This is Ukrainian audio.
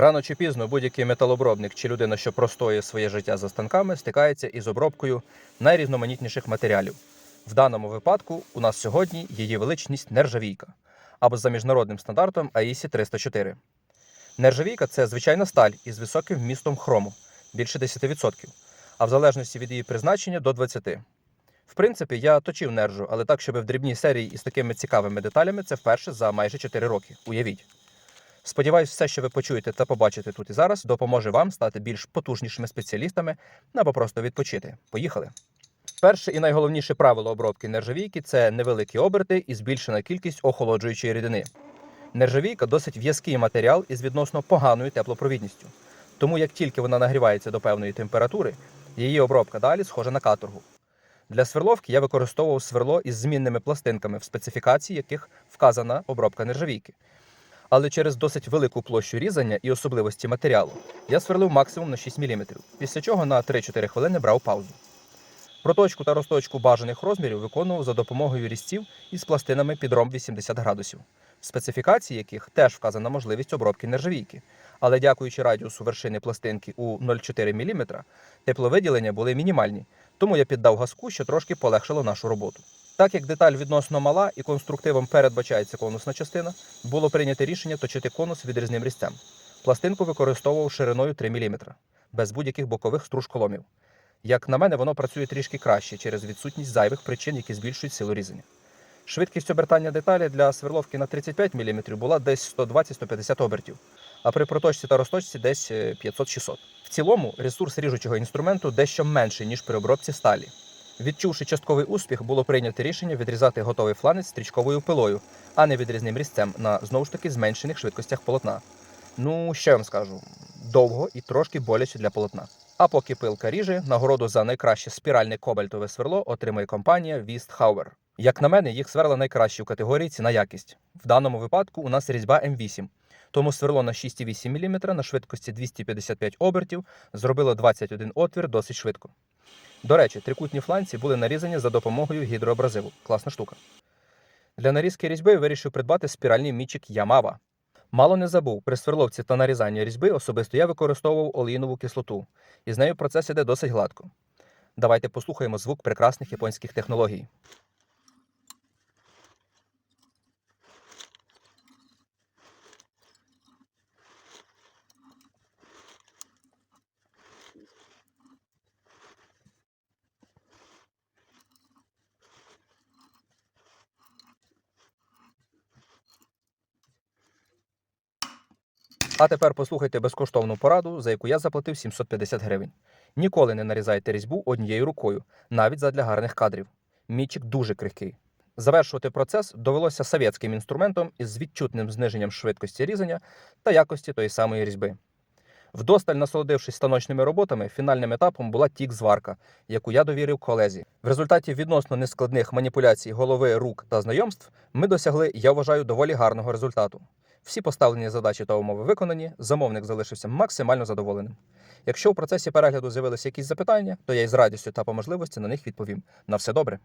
Рано чи пізно будь-який металобробник чи людина, що простоює своє життя за станками, стикається із обробкою найрізноманітніших матеріалів. В даному випадку у нас сьогодні її величність нержавійка або за міжнародним стандартом AISI 304. Нержавійка це звичайна сталь із високим вмістом хрому більше 10%, а в залежності від її призначення до 20%. В принципі, я точив нержу, але так, щоб в дрібній серії із такими цікавими деталями, це вперше за майже 4 роки. Уявіть. Сподіваюсь, все, що ви почуєте та побачите тут і зараз, допоможе вам стати більш потужнішими спеціалістами або просто відпочити. Поїхали! Перше і найголовніше правило обробки нержавійки це невеликі оберти і збільшена кількість охолоджуючої рідини. Нержавійка досить в'язкий матеріал із відносно поганою теплопровідністю. Тому як тільки вона нагрівається до певної температури, її обробка далі схожа на каторгу. Для сверловки я використовував сверло із змінними пластинками, в специфікації яких вказана обробка нержавійки. Але через досить велику площу різання і особливості матеріалу я сверлив максимум на 6 мм, після чого на 3-4 хвилини брав паузу. Проточку та розточку бажаних розмірів виконував за допомогою різців із пластинами під ром 80 градусів, в специфікації яких теж вказана можливість обробки нержавійки. Але дякуючи радіусу вершини пластинки у 0,4 мм, тепловиділення були мінімальні, тому я піддав газку, що трошки полегшило нашу роботу. Так як деталь відносно мала і конструктивом передбачається конусна частина, було прийнято рішення точити конус відрізним різцем. Пластинку використовував шириною 3 мм, без будь-яких бокових стружколомів. Як на мене, воно працює трішки краще через відсутність зайвих причин, які збільшують силу різання. Швидкість обертання деталі для сверловки на 35 мм була десь 120-150 обертів, а при проточці та розточці десь е, 500-600. В цілому ресурс ріжучого інструменту дещо менший, ніж при обробці сталі. Відчувши частковий успіх, було прийнято рішення відрізати готовий фланець стрічковою пилою, а не відрізним різцем на знову ж таки зменшених швидкостях полотна. Ну, я вам скажу, довго і трошки боляче для полотна. А поки пилка ріже, нагороду за найкраще спіральне кобальтове сверло отримує компанія Вістхауер. Як на мене, їх сверла найкращі в категорії ціна якість. В даному випадку у нас різьба М8. Тому сверло на 6,8 мм на швидкості 255 обертів зробило 21 отвір досить швидко. До речі, трикутні фланці були нарізані за допомогою гідроабразиву. Класна штука. Для нарізки різьби вирішив придбати спіральний мічик Ямава. Мало не забув, при сверловці та нарізанні різьби особисто я використовував олійнову кислоту, і з нею процес іде досить гладко. Давайте послухаємо звук прекрасних японських технологій. А тепер послухайте безкоштовну пораду, за яку я заплатив 750 гривень. Ніколи не нарізайте різьбу однією рукою, навіть задля гарних кадрів. Мічик дуже крихкий. Завершувати процес довелося совєтським інструментом із відчутним зниженням швидкості різання та якості тої самої різьби. Вдосталь насолодившись станочними роботами, фінальним етапом була тік-зварка, яку я довірив колезі. В результаті відносно нескладних маніпуляцій голови, рук та знайомств ми досягли, я вважаю, доволі гарного результату. Всі поставлені задачі та умови виконані, замовник залишився максимально задоволеним. Якщо у процесі перегляду з'явилися якісь запитання, то я із радістю та по можливості на них відповім. На все добре.